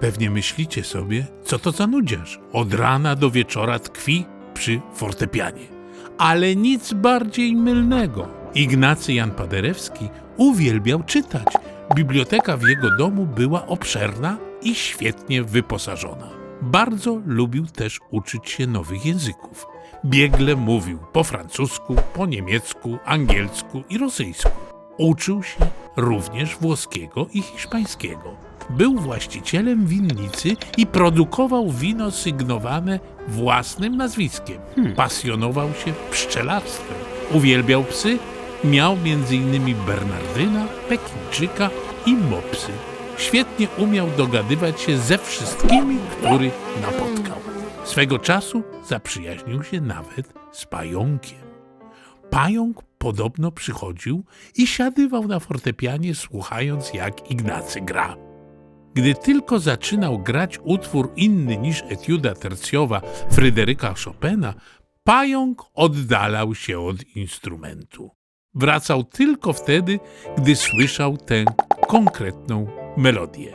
Pewnie myślicie sobie, co to za nudziarz. Od rana do wieczora tkwi przy fortepianie. Ale nic bardziej mylnego. Ignacy Jan Paderewski uwielbiał czytać. Biblioteka w jego domu była obszerna i świetnie wyposażona. Bardzo lubił też uczyć się nowych języków. Biegle mówił po francusku, po niemiecku, angielsku i rosyjsku. Uczył się również włoskiego i hiszpańskiego. Był właścicielem winnicy i produkował wino sygnowane własnym nazwiskiem. Pasjonował się pszczelarstwem. Uwielbiał psy. Miał m.in. Bernardyna, Pekinczyka i mopsy. Świetnie umiał dogadywać się ze wszystkimi, których napotkał. Swego czasu zaprzyjaźnił się nawet z pająkiem. Pająk podobno przychodził i siadywał na fortepianie, słuchając jak Ignacy gra. Gdy tylko zaczynał grać utwór inny niż etiuda tercjowa Fryderyka Chopina, pająk oddalał się od instrumentu. Wracał tylko wtedy, gdy słyszał tę konkretną melodię.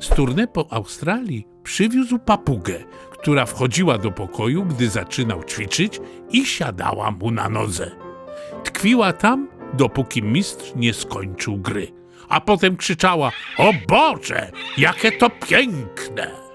Z tournée po Australii przywiózł papugę, która wchodziła do pokoju, gdy zaczynał ćwiczyć i siadała mu na nodze. Tkwiła tam, dopóki mistrz nie skończył gry, a potem krzyczała: O Boże, jakie to piękne!